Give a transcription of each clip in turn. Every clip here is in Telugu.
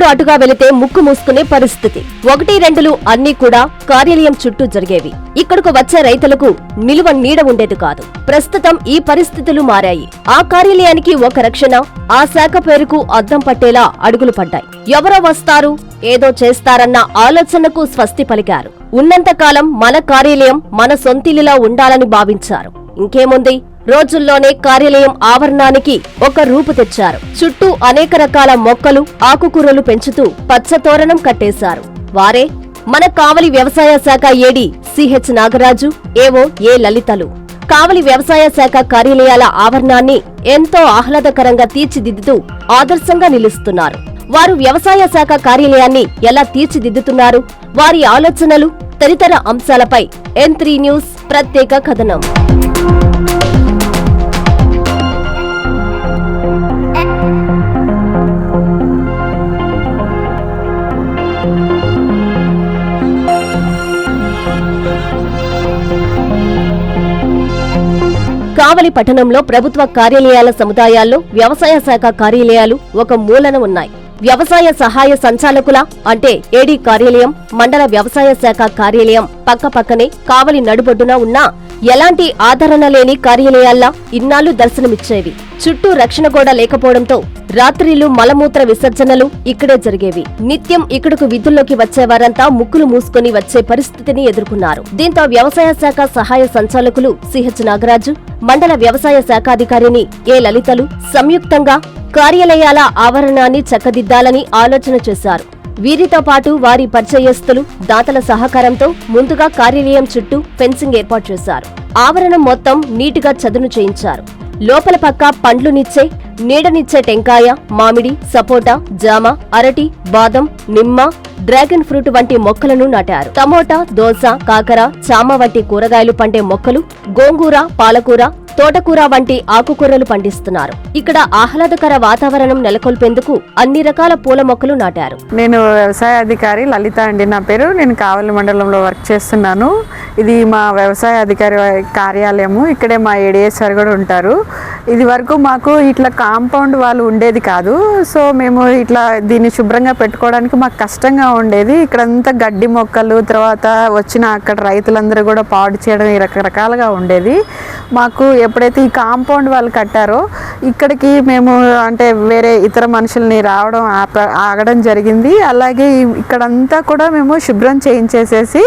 ఒకప్పుడు అటుగా వెళితే ముక్కు మూసుకునే పరిస్థితి. ఒకటి రెండులు అన్నీ కూడా కార్యాలయం చుట్టూ జరిగేవి. ఇక్కడకు వచ్చే రైతులకు నిలువ నీడ ఉండేది కాదు. ప్రస్తుతం ఈ పరిస్థితులు మారాయి. ఆ కార్యాలయానికి ఒక రక్షణ ఆ శాఖ పేరుకు అద్దం పట్టేలా అడుగులు పడ్డాయి. ఎవరో వస్తారు ఏదో చేస్తారన్న ఆలోచనకు స్వస్తి పలికారు. ఉన్నంతకాలం మన కార్యాలయం మన సొంతిల్లులా ఉండాలని భావించారు. ఇంకేముంది? రోజుల్లోనే కార్యాలయం ఆవరణానికి ఒక రూపు తెచ్చారు. చుట్టూ అనేక రకాల మొక్కలు ఆకుకూరలు పెంచుతూ పచ్చతోరణం కట్టేశారు. వారే మన కావలి వ్యవసాయ శాఖ ఏడి సిహెచ్ నాగరాజు ఏవో ఏ లలితలు. కావలి వ్యవసాయ శాఖ కార్యాలయాల ఆవరణాన్ని ఎంతో ఆహ్లాదకరంగా తీర్చిదిద్దుతూ ఆదర్శంగా నిలుస్తున్నారు. వారు వ్యవసాయ శాఖ కార్యాలయాన్ని ఎలా తీర్చిదిద్దుతున్నారు? వారి ఆలోచనలు తదితర అంశాలపై ఎన్ త్రీ న్యూస్ ప్రత్యేక కథనం. కావలి పట్టణంలో ప్రభుత్వ కార్యాలయాల సముదాయాల్లో వ్యవసాయ శాఖ కార్యాలయాలు ఒక మూలన ఉన్నాయి. వ్యవసాయ సహాయ సంచాలకుల అంటే ఏడీ కార్యాలయం మండల వ్యవసాయ శాఖ కార్యాలయం పక్క పక్కనే కావలి నడుబొడ్డున ఉన్న ఎలాంటి ఆదరణ లేని కార్యాలయాల్లా ఇన్నాళ్ళు దర్శనమిచ్చేవి. చుట్టూ రక్షణ కూడా లేకపోవడంతో రాత్రిలు మలమూత్ర విసర్జనలు ఇక్కడే జరిగేవి. నిత్యం ఇక్కడకు విధుల్లోకి వచ్చేవారంతా ముక్కులు మూసుకుని వచ్చే పరిస్థితిని ఎదుర్కొన్నారు. దీంతో వ్యవసాయ శాఖ సహాయ సంచాలకులు సిహెచ్ నాగరాజు మండల వ్యవసాయ శాఖాధికారిని ఏ లలితలు సంయుక్తంగా కార్యాలయాల ఆవరణాన్ని చక్కదిద్దాలని ఆలోచన చేశారు. వీరితో పాటు వారి పరిచయస్తులు దాతల సహకారంతో ముందుగా కార్యాలయం చుట్టూ ఫెన్సింగ్ ఏర్పాటు చేశారు. ఆవరణం మొత్తం నీటుగా చదును చేయించారు. లోపల పక్క పండ్లునిచ్చే నీడనిచ్చే టెంకాయ మామిడి సపోటా జామ అరటి బాదం నిమ్మ డ్రాగన్ ఫ్రూట్ వంటి మొక్కలను నాటారు. టమోటా దోస కాకర చామ వంటి కూరగాయలు పండే మొక్కలు గోంగూర పాలకూర తోటకూర వంటి ఆకుకూరలు పండిస్తున్నారు. ఇక్కడ ఆహ్లాదకర వాతావరణం నెలకొల్పేందుకు అన్ని రకాల పూల మొక్కలు నాటారు. నేను వ్యవసాయ అధికారి లలిత అండి. నా పేరు నేను కావలి మండలంలో వర్క్ చేస్తున్నాను. ఇది మా వ్యవసాయ అధికారి కార్యాలయము. ఇక్కడే మా ఏడిఎస్ సార్ కూడా ఉంటారు. ఇది వరకు మాకు ఇట్లా కాంపౌండ్ వాళ్ళు ఉండేది కాదు. సో మేము ఇట్లా దీన్ని శుభ్రంగా పెట్టుకోవడానికి మాకు కష్టంగా ఉండేది. ఇక్కడంతా గడ్డి మొక్కలు తర్వాత వచ్చిన అక్కడ రైతులందరూ కూడా పాడు చేయడం రకరకాలుగా ఉండేది. మాకు ఎప్పుడైతే ఈ కాంపౌండ్ వాళ్ళు కట్టారో ఇక్కడికి మేము అంటే వేరే ఇతర మనుషుల్ని రావడం ఆప- ఆగడం జరిగింది. అలాగే ఇక్కడంతా కూడా మేము శుభ్రం చేయించేసేసి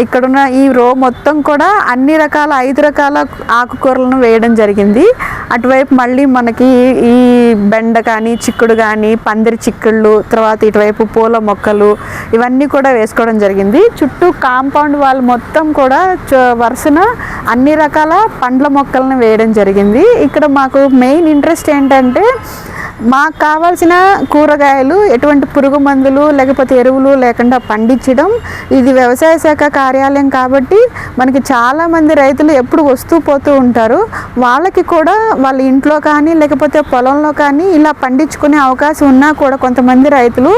ఇక్కడున్న ఈ రో మొత్తం కూడా అన్ని రకాల ఐదు రకాల ఆకుకూరలను వేయడం జరిగింది. అటువైపు మళ్ళీ మనకి ఈ బెండ కానీ చిక్కుడు కానీ పందిరి చిక్కుళ్ళు తర్వాత ఇటువైపు పూల మొక్కలు ఇవన్నీ కూడా వేసుకోవడం జరిగింది. చుట్టూ కాంపౌండ్ వాళ్ళు మొత్తం కూడా వరుసన అన్ని రకాల పంట పండ్ల మొక్కలను వేయడం జరిగింది. ఇక్కడ మాకు మెయిన్ ఇంట్రెస్ట్ ఏంటంటే మాకు కావాల్సిన కూరగాయలు ఎటువంటి పురుగు మందులు లేకపోతే ఎరువులు లేకుండా పండించడం. ఇది వ్యవసాయ శాఖ కార్యాలయం కాబట్టి మనకి చాలామంది రైతులు ఎప్పుడు వస్తూ పోతూ ఉంటారు. వాళ్ళకి కూడా వాళ్ళ ఇంట్లో కానీ లేకపోతే పొలంలో కానీ ఇలా పండించుకునే అవకాశం ఉన్నా కూడా కొంతమంది రైతులు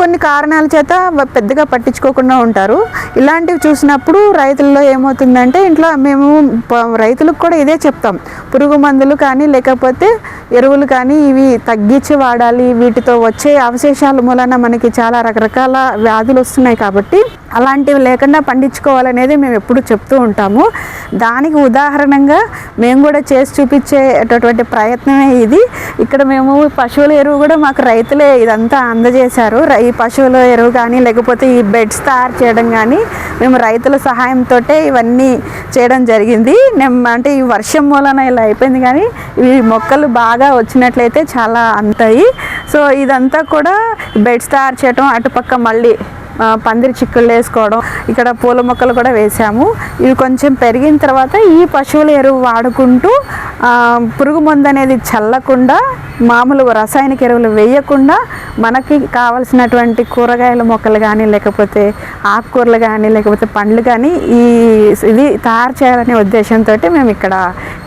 కొన్ని కారణాల చేత పెద్దగా పట్టించుకోకుండా ఉంటారు. ఇలాంటివి చూసినప్పుడు రైతుల్లో ఏమవుతుందంటే ఇంట్లో మేము రైతులకు కూడా ఇదే చెప్తాం. పురుగు మందులు కానీ లేకపోతే ఎరువులు కానీ ఇవి తగ్గించి వాడాలి. వీటితో వచ్చే అవశేషాల మూలన మనకి చాలా రకరకాల వ్యాధులు వస్తున్నాయి కాబట్టి అలాంటివి లేకుండా పండించుకోవాలనేది మేము ఎప్పుడు చెప్తూ ఉంటాము. దానికి ఉదాహరణగా మేము కూడా చేసి చూపించేటటువంటి ప్రయత్నమే ఇది. ఇక్కడ మేము పశువుల ఎరువు కూడా మాకు రైతులే ఇదంతా అందజేశారు. రై- పశువుల ఎరువు కానీ లేకపోతే ఈ బెడ్స్ తయారు చేయడం కానీ మేము రైతుల సహాయంతో ఇవన్నీ చేయడం జరిగింది. అంటే ఈ వర్షం మూలన ఇలా అయిపోయింది కానీ ఇవి మొక్కలు బాగా వచ్చినట్లయితే చాలా అంతాయి. సో ఇదంతా కూడా బెడ్స్ తయారు చేయడం అటుపక్క మళ్ళీ పందిరి చిక్కుళ్ళు వేసుకోవడం ఇక్కడ పూల మొక్కలు కూడా వేసాము. ఇవి కొంచెం పెరిగిన తర్వాత ఈ పశువుల ఎరువు వాడుకుంటూ పురుగు మందు అనేది చల్లకుండా మామూలు రసాయనిక ఎరువులు వేయకుండా మనకి కావలసినటువంటి కూరగాయల మొక్కలు కానీ లేకపోతే ఆకుకూరలు కానీ లేకపోతే పండ్లు కానీ ఈ ఇది తయారు చేయాలనే ఉద్దేశంతో మేము ఇక్కడ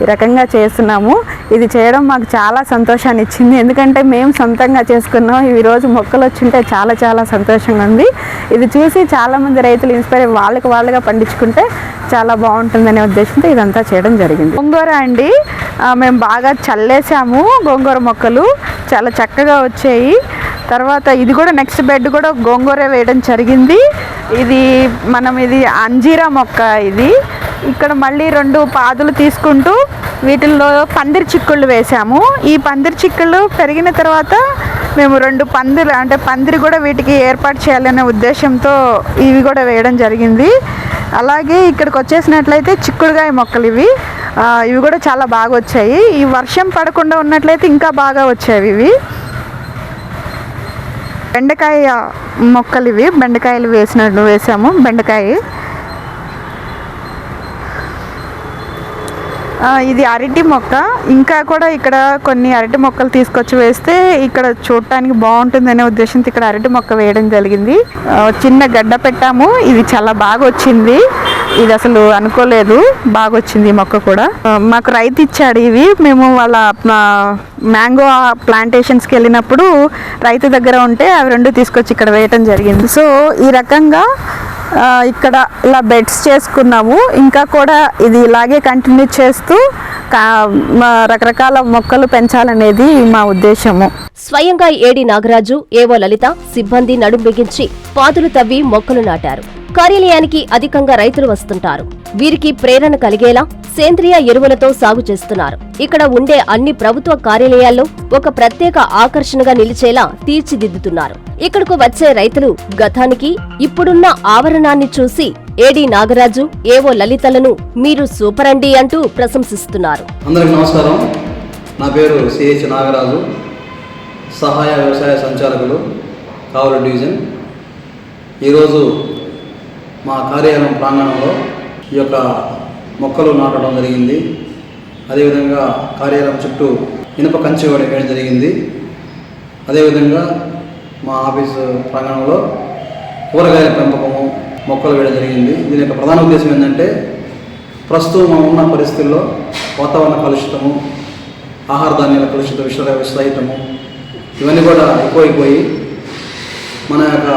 ఈ రకంగా చేస్తున్నాము. ఇది చేయడం మాకు చాలా సంతోషాన్ని ఇచ్చింది. ఎందుకంటే మేము సొంతంగా చేసుకున్నాం. ఈరోజు మొక్కలు వచ్చింటే చాలా చాలా సంతోషంగా ఉంది. ఇది చూసి చాలామంది రైతులు ఇన్స్పైర్ వాళ్ళకి వాళ్ళుగా పండించుకుంటే చాలా బాగుంటుందనే ఉద్దేశంతో ఇదంతా చేయడం జరిగింది. గోంగూర అండి. మేము బాగా చల్లేసాము గోంగూర మొక్కలు. చాలా చక్కగా వచ్చాయి. తర్వాత ఇది కూడా నెక్స్ట్ బెడ్ కూడా గోంగూర వేయడం జరిగింది. ఇది మనం ఇది అంజీరా మొక్క ఇది. ఇక్కడ మళ్ళీ రెండు పాదులు తీసుకుంటూ వీటిల్లో పందిరి చిక్కుళ్ళు వేసాము. ఈ పందిరి చిక్కుళ్ళు పెరిగిన తర్వాత మేము రెండు పందిరి అంటే పందిరి కూడా వీటికి ఏర్పాటు చేయాలనే ఉద్దేశంతో ఇవి కూడా వేయడం జరిగింది. అలాగే ఇక్కడికి వచ్చేసినట్లయితే చిక్కుడుగాయ మొక్కలు ఇవి. ఇవి కూడా చాలా బాగా వచ్చాయి. ఈ వర్షం పడకుండా ఉన్నట్లయితే ఇంకా బాగా వచ్చేవి ఇవి. బెండకాయ మొక్కలు ఇవి. బెండకాయలు వేసినట్లు వేసాము. బెండకాయ. ఇది అరటి మొక్క. ఇంకా కూడా ఇక్కడ కొన్ని అరటి మొక్కలు తీసుకొచ్చి వేస్తే ఇక్కడ చూడటానికి బాగుంటుందనే ఉద్దేశంతో ఇక్కడ అరటి మొక్క వేయడం జరిగింది. చిన్న గడ్డ పెట్టాము. ఇది చాలా బాగా వచ్చింది. ఇది అసలు అనుకోలేదు. బాగా వచ్చింది మొక్క కూడా. మాకు రైతు ఇచ్చాడు ఇవి. మేము వాళ్ళ మ్యాంగో ప్లాంటేషన్స్కి వెళ్ళినప్పుడు రైతు దగ్గర ఉంటే అవి రెండు తీసుకొచ్చి ఇక్కడ వేయటం జరిగింది. సో ఈ రకంగా ఇక్కడ ఇలా బెడ్స్ చేసుకున్నాము. ఇంకా కూడా ఇది ఇలాగే కంటిన్యూ చేస్తూ రకరకాల మొక్కలు పెంచాలనేది మా ఉద్దేశము. స్వయంగా ఏడి నాగరాజు ఏవో లలిత సిబ్బంది నడుం బిగించి పాదులు తవ్వి మొక్కలు నాటారు. కార్యాలయానికి అధికంగా రైతులు వస్తుంటారు. వీరికి ప్రేరణ కలిగేలా సేంద్రియ ఎరువులతో సాగు చేస్తున్నారు. ఇక్కడ ఉండే అన్ని ప్రభుత్వ కార్యాలయాల్లో ఒక ప్రత్యేక ఆకర్షణగా నిలిచేలా తీర్చిదిద్దుతున్నారు. ఇక్కడకు వచ్చే రైతులు గతానికి ఇప్పుడున్న ఆవరణాన్ని చూసి ఏడి నాగరాజు ఏవో లలితలను మీరు సూపర్ అండి అంటూ ప్రశంసిస్తున్నారు. అందరికి నమస్కారం. నా పేరు సిహెచ్ నాగరాజు సహాయ వ్యవసాయ సంచాలకులు కావలి డివిజన్. ఈరోజు మా కార్యాలయం ప్రాంగణంలో ఈ యొక్క మొక్కలు నాటడం జరిగింది. అదేవిధంగా కార్యాలయం చుట్టూ ఇనుప కంచె కూడా వేయడం జరిగింది. అదేవిధంగా మా ఆఫీసు ప్రాంగణంలో కూరగాయల పెంపకము మొక్కలు వేయడం జరిగింది. దీని యొక్క ప్రధాన ఉద్దేశం ఏంటంటే ప్రస్తుతం మనం ఉన్న పరిస్థితుల్లో వాతావరణ కలుషితము ఆహార ధాన్యాల కలుషిత విష విషరహితము ఇవన్నీ కూడా ఎక్కువైపోయి మన యొక్క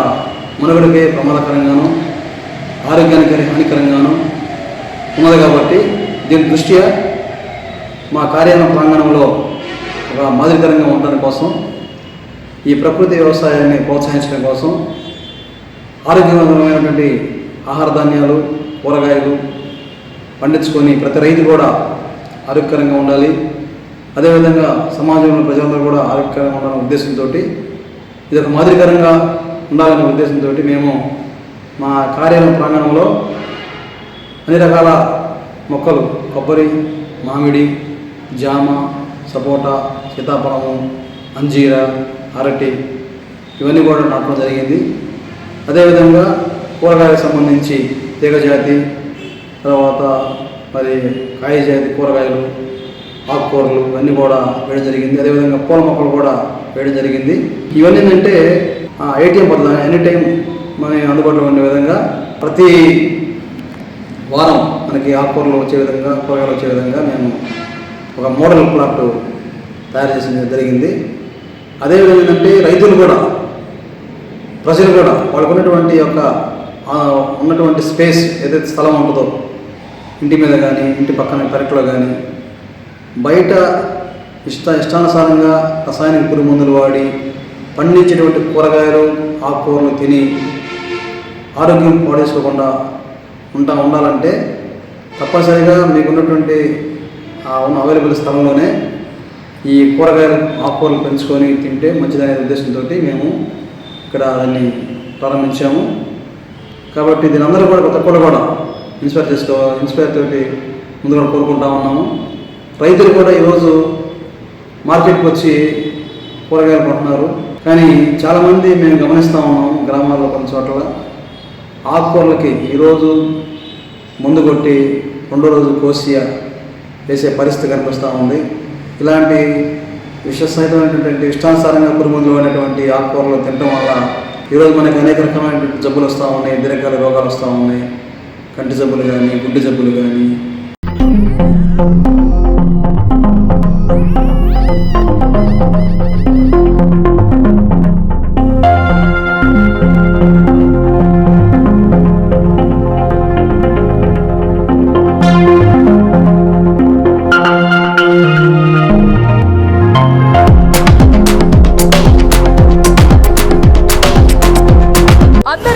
మనుగడకే ప్రమాదకరంగాను ఆరోగ్యానికి హానికరంగాను ఉన్నది కాబట్టి దీని దృష్ట్యా మా కార్యాలయం ప్రాంగణంలో ఒక మాదిరికరంగా ఉండడం కోసం ఈ ప్రకృతి వ్యవసాయాన్ని ప్రోత్సహించడం కోసం ఆరోగ్యవంతమైనటువంటి ఆహార ధాన్యాలు కూరగాయలు పండించుకొని ప్రతి రైతు కూడా ఆరోగ్యకరంగా ఉండాలి. అదేవిధంగా సమాజంలో ప్రజలందరూ కూడా ఆరోగ్యకరంగా ఉండాలనే ఉద్దేశంతో ఇది ఒక మాదిరికరంగా ఉండాలనే ఉద్దేశంతో మేము మా కార్యాలయం ప్రాంగణంలో అన్ని రకాల మొక్కలు కొబ్బరి మామిడి జామ సపోటా సీతాఫలము అంజీర అరటి ఇవన్నీ కూడా నాటడం జరిగింది. అదేవిధంగా కూరగాయలకు సంబంధించి తీగజాతి తర్వాత మరి కాయజాతి కూరగాయలు ఆకుకూరలు ఇవన్నీ కూడా వేయడం జరిగింది. అదేవిధంగా పూల మొక్కలు కూడా వేయడం జరిగింది. ఇవన్నీ ఏంటంటే ఏటీఎం పద్ధతి ఎనీ టైం మన అందుబాటులో ఉండే విధంగా ప్రతి వారం మనకి ఆకుకూరలు వచ్చే విధంగా కూరగాయలు వచ్చే విధంగా మేము ఒక మోడల్ ప్లాట్ తయారు చేసిన జరిగింది. అదేవిధంగా ఏంటంటే రైతులు కూడా ప్రజలు కూడా వాళ్ళకు ఉన్నటువంటి యొక్క ఉన్నటువంటి స్పేస్ ఏదైతే స్థలం ఉంటుందో ఇంటి మీద కానీ ఇంటి పక్కన పెరట్లో కానీ బయట ఇష్ట ఇష్టానుసారంగా రసాయనిక పురుగు మందులు వాడి పండించేటువంటి కూరగాయలు ఆకుకూరలు తిని ఆరోగ్యం పాడేసుకోకుండా ఉంటా ఉండాలంటే తప్పనిసరిగా మీకు ఉన్నటువంటి ఉన్న అవైలబుల్ స్థలంలోనే ఈ కూరగాయలు ఆకుకూరలు పెంచుకొని తింటే మంచిదనే ఉద్దేశంతో మేము ఇక్కడ దాన్ని ప్రారంభించాము. కాబట్టి దీని అందరూ కూడా కొత్త కూడా కూడా ఇన్స్పైర్ చేసుకో ఇన్స్పైర్ తోటి ముందుగా కోరుకుంటా ఉన్నాము. రైతులు కూడా ఈరోజు మార్కెట్కి వచ్చి కూరగాయలు కొంటున్నారు. కానీ చాలామంది మేము గమనిస్తూ ఉన్నాము గ్రామాల్లో కొన్ని చోట్ల. ఆకుకూరలకి ఈరోజు మందు కొట్టి రెండో రోజు కోసి వేసే పరిస్థితి కనిపిస్తూ ఉంది. ఇలాంటి విషసహితమైనటువంటి ఇష్టానుసారంగా పురుగుమందులు అనేటువంటి ఆకుకూరలు తినడం వల్ల ఈరోజు మనకి అనేక రకమైనటువంటి జబ్బులు వస్తూ ఉన్నాయి. దీర్ఘకాల రోగాలు వస్తూ ఉన్నాయి. కంటి జబ్బులు కానీ గుడ్డి జబ్బులు కానీ